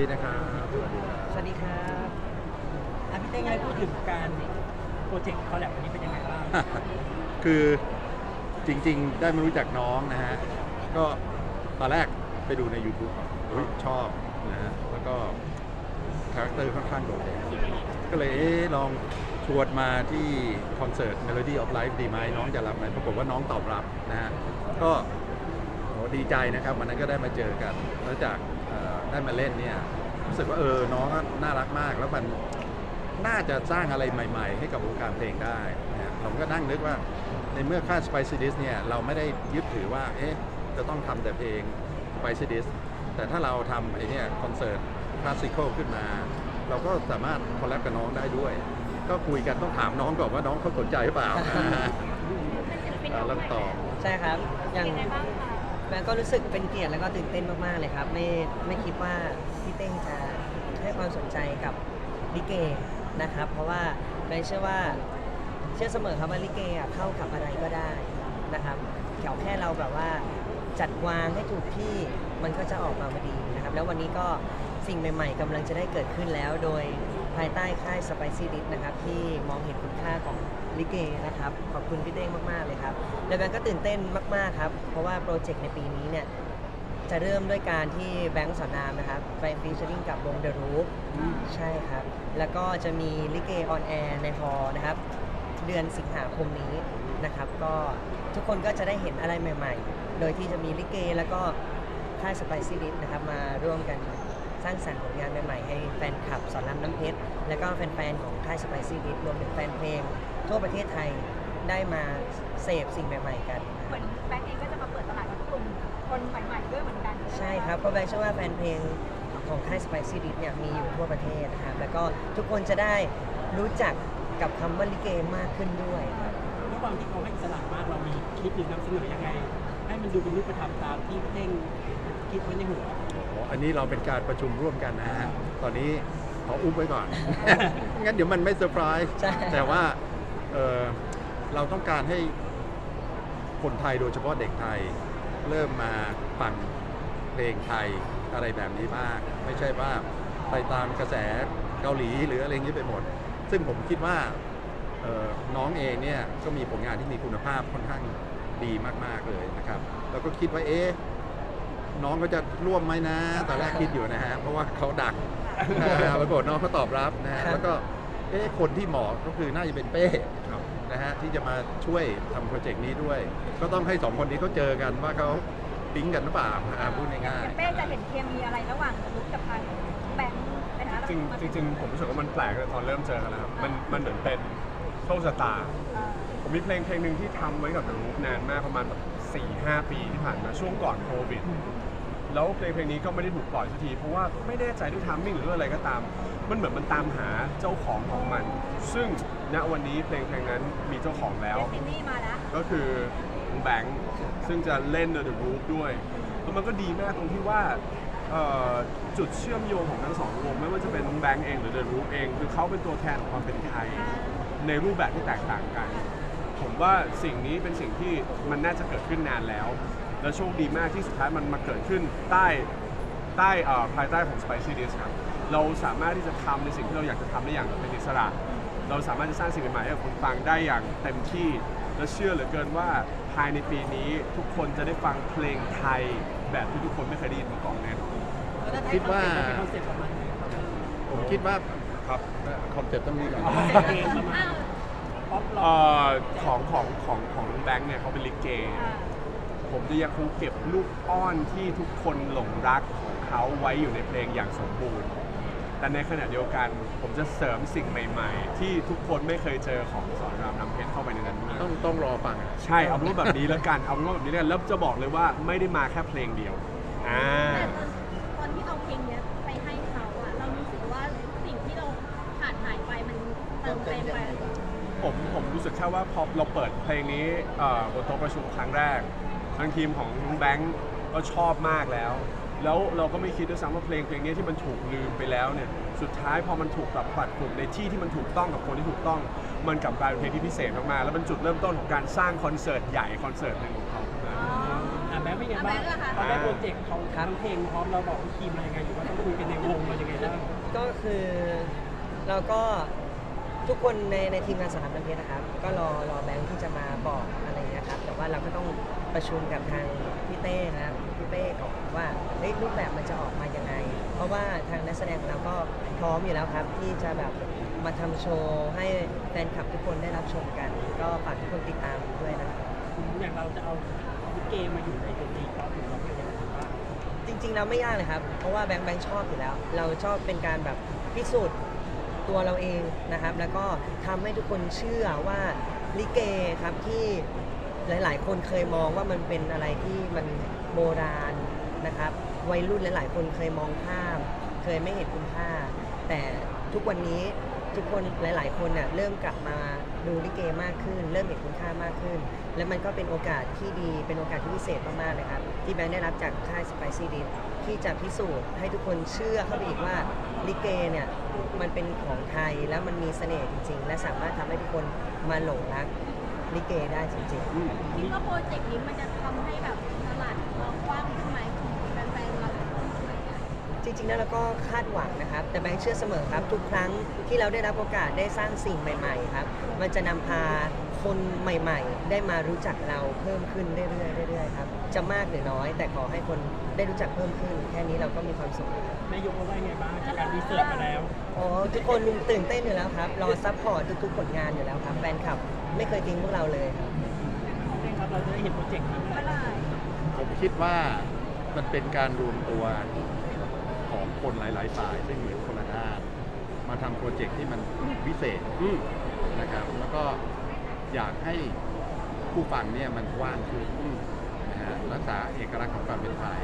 ดีนะครับสวัสดีครับสวัสดีครับอะพี่เต้งให้พูดถึงการโปรเจกต์คอลแลบวันนี้เป็นยังไงบ้าง คือจริงๆ ได้มารู้จักน้องนะฮะ ก็ตอนแรกไปดูใน YouTube ก่อนเฮ้ยชอบนะฮะ แล้วก็คาแรคเตอร์ค่อนข้างโดดเด่นก็เลยเอ๊ะลองชวนมาที่คอนเสิร์ต Melody of Life ดีไหมน้องจะรับไหมปรากฏว่าน้องตอบรับนะฮะ ก็โหดีใจนะครับ วันนั้นก็ได้มาเจอกันแล้วจากเอ่อ ได้มาเล่นเนี่ยรู้สึกว่าเออน้องน่ารักมาก แล้วมันน่าจะสร้างอะไรใหม่ ๆ ให้กับวงการเพลงได้นะฮะผมก็นั่งนึกว่าในเมื่อค่า Spicy Dish เนี่ยเราไม่ได้ยึดถือว่าเอ๊ะจะต้องทำแต่เพลง Spicy Dish แต่ถ้าเราทำไอ้เนี่ยคอนเสิร์ตคลาสสิคอลขึ้นมา เราก็สามารถคอลแลบกับน้องได้ด้วย ก็คุยกันต้องถามน้องก่อนว่าน้องเขาสนใจหรือเปล่าอ่าแล้วต่อใช่ครับ อย่าง แบงก์ก็รู้สึกเป็นเกียรติแล้วก็ตื่นเต้นมากๆเลยครับ ไม่ไม่คิดว่าพี่เต้งจะให้ความสนใจกับลิเกนะครับ เพราะว่าแบงก์เชื่อว่าเชื่อเสมอครับว่าลิเกอะเข้ากับอะไรก็ได้นะครับแค่แค่เราแบบว่าจัดวางให้ถูกที่มันก็จะออกมาพอดีนะครับ แล้ววันนี้ก็สิ่งใหม่ ๆกำลังจะได้เกิดขึ้นแล้ว โดยภายใต้ค่าย Spicy d i s นะครับที่มองเห็นคุณค่าของ ลิเกนะครับ ขอบคุณพี่เต้งมากๆเลยครับแล้วแบงก์ก็ตื่นเต้นมากๆครับ เพราะว่าโปรเจกต์ในปีนี้เนี่ยจะเริ่มด้วยการที่แบงก์สอนรามนะครับไปฟีเจอริงกับวงเดอะรูฟใช่ครับ แล้วก็จะมีลิเกออนแอร์ในฮอลนะครับ เดือนสิงหาคมนี้นะครับ ก็ทุกคนก็จะได้เห็นอะไรใหม่ ๆ โดยที่จะมีลิเกแล้วก็ค่ายสไปซี่ดิสนะครับมาร่วมกัน สร้างสรรค์ผลงานใหม่ๆ ให้แฟนคลับสอนรามน้ำเพชร แล้วก็แฟนๆของค่ายสไปซี่ดิสรวมถึงแฟนเพลง ทั่วประเทศไทยได้มาเสพสิ่งใหม่ๆกัน เหมือนแบงก์เองก็จะมาเปิดตลาดกับกลุ่มคนใหม่ๆด้วยเหมือนกันใช่ครับเพราะแบงค์เชื่อว่าแฟนเพลงของค่าย Spicy d i s เนี่ยมีอยู่ทั่วประเทศนะครับแล้วก็ทุกคนจะได้รู้จักกับคำว่าลิเกมากขึ้นด้วยครับด้วยความที่เขาให้อิสระมากเรามีคิดหรือนำเสนอยังไง ให้มันดูเป็นรูปธรรมตามที่เต้งคิดไว้ในหัวอ๋อ อันนี้เราเป็นการประชุมร่วมกันนะฮะ ตอนนี้ขออุ้มไว้ก่อน งั้นเดี๋ยวมันไม่เซอร์ไพรส์ ใช่ แต่ว่าเอ่อเราต้องการให้คนไทยโดยเฉพาะเด็กไทย เริ่มมาฟังเพลงไทยอะไรแบบนี้บ้างไม่ใช่ว่าไปตามกระแสเกาหลีหรืออะไรอย่างนี้ไปหมด ซึ่งผมคิดว่าเอ่อน้องเองเนี่ยก็มีผลงานที่มีคุณภาพค่อนข้างดีมากๆเลยนะครับ แล้วก็คิดว่าเอ๊ะ น้องก็จะร่วมไหมนะ ตอนแรกคิดอยู่นะฮะ เพราะว่าเขาดังนะฮะปรากฏน้องเขาตอบรับนะฮะครับแล้วก็ เอ๊ะคนที่เหมาะก็คือน่าจะเป็นเป้นะฮะที่จะมาช่วยทำโปรเจกต์นี้ด้วย ก็ต้องให้สองคนนี้เขาเจอกันว่าเขาปิ๊งกันหรือเปล่าอ่าพูดง่ายเป้จะเห็นเคมีอะไรระหว่างลุกกับทางแบงก์ในฐานะจริงจริงๆผมรู้สึกว่ามันแปลกเลยตอนเริ่มเจอกันแล้วครับมันมันเหมือนเป็นโชคชะตา เอ่อผมมีเพลงเพลงหนึ่งที่ทำไว้กับ The Roof นานมากประมาณแบบ สี่ห้าปีที่ผ่านมาช่วงก่อนโควิด แล้วเพลงเพลงนี้ก็ไม่ได้ถูกปล่อยสักที เพราะว่าไม่แน่ใจด้วยทัมมิ่งหรืออะไรก็ตาม มันเหมือนมันตามหาเจ้าของของมัน ซึ่งณวันนี้เพลงเพลงนั้นมีเจ้าของแล้วเดซินี่มาแล้วก็คือแบงค์ซึ่งจะเล่น The Roof ด้วยแล้วมันก็ดีมากตรงที่ว่าเอ่อจุดเชื่อมโยงของทั้งสองวงไม่ว่าจะเป็นแบงค์เองหรือ The Roof เอง คือเขาเป็นตัวแทนของความเป็นไทย ในรูปแบบที่แตกต่างกัน ผมว่าสิ่งนี้เป็นสิ่งที่มันน่าจะเกิดขึ้นนานแล้ว และโชคดีมากที่สุดท้ายมันมาเกิดขึ้นใต้ใต้เอ่อภายใต้ของ Spicy Dish ครับ เราสามารถที่จะทำในสิ่งที่เราอยากจะทำได้อย่างเป็นอิสระ เราสามารถจะสร้างสิ่งใหม่ๆให้กับคนฟังได้อย่างเต็มที่ และเชื่อเหลือเกินว่าภายในปีนี้ทุกคนจะได้ฟังเพลงไทยแบบที่ทุกคนไม่เคยได้ยินมาก่อนแน่นอนคิดว่าเป็นคอนเซ็ปต์ประมาณไหนครับๆผมคิดว่าครับคอนเซ็ปต์ต้องมีก่อนเพลงประมาณ ป๊อปล็อเอ่กอของของของของแบงค์เนี่ยเขาเป็นลิเกอ่าผมจะยังคงเก็บลูกอ้อนที่ทุกคนหลงรักของเขาไว้อยู่ในเพลงอย่างสมบูรณ์ แต่ในขณะเดียวกันผมจะเสริมสิ่งใหม่ ๆ ที่ทุกคนไม่เคยเจอของสอนรามน้ำเพชรเข้าไปในนั้นด้วยต้องต้องรอฟังใช่เอาเป็นว่าแบบนี้แล้วกันเอาเป็นว่าแบบนี้แล้วกันแล้วจะบอกเลยว่าไม่ได้มาแค่เพลงเดียวอ่า แต่ตอนที่เอาเพลงเนี้ยไปให้เขาอะเรารู้สึกว่าสิ่งที่เราขาดหายไปมันเติมเต็มไป ผมผม รู้สึกแค่ว่าพอเราเปิดเพลงนี้เอ่อบนโต๊ะประชุมครั้งแรกทางทีมของน้องแบงก์ก็ชอบมากแล้ว แล้วเราก็ไม่คิดด้วยซ้ำว่าเพลงเพลงนี้ที่มันถูกลืมไปแล้วเนี่ยสุดท้ายพอมันถูกปรับปรัดกลุ่มในที่ที่มันถูกต้องกับคนที่ถูกต้อง มันกลับกลายเป็นเพลงที่พิเศษมากๆแล้วเป็นจุดเริ่มต้นของการสร้างคอนเสิร์ตใหญ่คอนเสิร์ตหนึ่งของเขาอะแบงค์เป็นไงบ้างอะแบงค์ล่ะคะตอนได้โปรเจกต์เขาครับทั้งเพลงพร้อมเราบอกพี่คีมอะไรยังไงอยู่ว่าต้องคุยกันในวงเรายังไงบ้างก็คือเราก็ ทุกคนในในทีมงานสถาบันเพชรนะครับ ก็รอรอแบงค์ที่จะมาบอกอะไรอย่างเงี้ยครับ แต่ว่าเราก็ต้องประชุมกับทางพี่เต้นะครับพี่เป้ก่อนว่าเฮ้ยรูปแบบมันจะออกมายังไง เพราะว่าทางนักแสดงของเราก็พร้อมอยู่แล้วครับ ที่จะแบบมาทำโชว์ให้แฟนคลับทุกคนได้รับชมกัน ก็ฝากทุกคนติดตามด้วยนะครับอย่างเราจะเอาลิเกมาอยู่ในดนตรีป๊อปหรือเราเป็นยังไงบ้างจริงๆเราไม่ยากเลยครับ เพราะว่าแบงค์แบงค์ชอบอยู่แล้ว เราชอบเป็นการแบบพิสูจน์ ตัวเราเองนะครับ แล้วก็ทำให้ทุกคนเชื่อว่าลิเกครับที่หลาย ๆ คนเคยมองว่ามันเป็นอะไรที่มันโบราณนะครับ วัยรุ่นหลาย ๆ คนเคยมองข้าม เคยไม่เห็นคุณค่า แต่ทุกวันนี้ทุกคนหลาย ๆ คนน่ะเริ่มกลับมาดูลิเกมากขึ้น เริ่มเห็นคุณค่ามากขึ้น และมันก็เป็นโอกาสที่ดีเป็นโอกาสที่พิเศษมากๆเลยครับ ที่แบงค์ได้รับจากค่าย Spicy d i p ที่จะพิสูจน์ให้ทุกคนเชื่อเข้าไปอีกว่าลิเกเนี่ยมันเป็นของไทยแล้วมันมีเสน่ห์จริง ๆ และสามารถทำให้ทุกคนมาหลงรักลิเกได้จริงๆอืมคิดว่าโปรเจกต์นี้มันจะทำให้แบบตลาดเรากว้างขึ้นไหมของแฟนๆเราจริงๆแล้วเราก็คาดหวังนะครับ แต่แบงค์เชื่อเสมอครับ ทุกครั้งที่เราได้รับโอกาสได้สร้างสิ่งใหม่ ๆ ครับ มันจะนำพา คนใหม่ๆ ได้มารู้จักเราเพิ่มขึ้นเรื่อยๆเรื่อยๆครับจะมากหรือน้อย แต่ขอให้คนได้รู้จักเพิ่มขึ้น แค่นี้เราก็มีความสุขแล้วนายกเขาว่ายังไงบ้างจากการรีเสิร์ชมาแล้ว อ๋อทุกคนตื่นเต้นอยู่แล้วครับรอซัพพอร์ตทุกๆผลงานอยู่แล้วครับแฟนคลับไม่เคยทิ้งพวกเราเลยครับเองครับเราจะได้เห็นโปรเจกต์นี้เมื่อไหร่ผมคิดว่ามันเป็นการรวมตัวของคนหลาย ๆ ฝ่ายซึ่งเหมือนคนละด้านมาทำโปรเจกต์ที่มันพิเศษอืมนะครับ แล้วก็ อยากให้ผู้ฟังเนี่ยมันกว้างขึ้นนะฮะรักษาเอกลักษณ์ของความเป็นไทย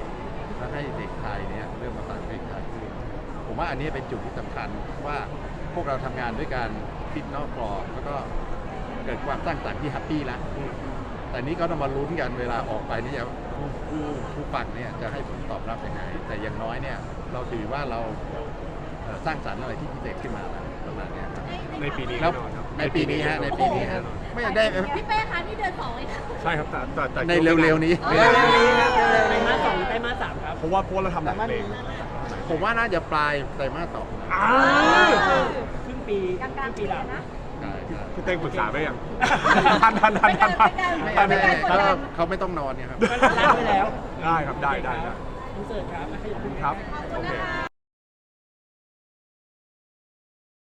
และให้เด็กไทยเนี่ยเริ่มมาฟังเพลงไทยขึ้นผมว่าอันนี้เป็นจุดที่สำคัญว่าพวกเราทำงานด้วยการคิดนอกกรอบแล้วก็เกิดความสร้างสรรค์ที่แฮปปี้แล้วแต่นี้ก็ต้องมาลุ้นกันเวลาออกไปนี่จะผู้ผู้ผู้ฟังเนี่ยจะให้ผลตอบรับยังไง แต่อย่างน้อยเนี่ยเราถือว่าเราสร้างสรรค์อะไรที่พิเศษขึ้นมาแล้วประมาณนี้ครับในปีนี้แล้ว ในปีนี้ฮะในปีนี้ฮะไม่ได้พี่เป้คะนี่เดือนสองเลยนะใช่ครับแต่แต่แต่ในเร็วๆนี้เร็วๆนี้ครับเร็วๆไตรนี้มาสสองไตรมาสสามครับเพราะว่าเพราะว่าเราทำหลายเพลงผมว่าน่าจะปลายไตรมาสสองนะอ้าวครึ่งปีคกลางกลางรึ่งปีหลังนะใช่ใช่พี่เต้งปรึกษาไปยังทันทันทันทันทันไม่ทันไม่ทันเขาเขาไม่ต้องนอนเนี่ยครับมันรับไปแล้วได้ครับได้ได้ได้อินเสิร์ตครับขยับขึ้นครับขอบคุโอณเคนะคะ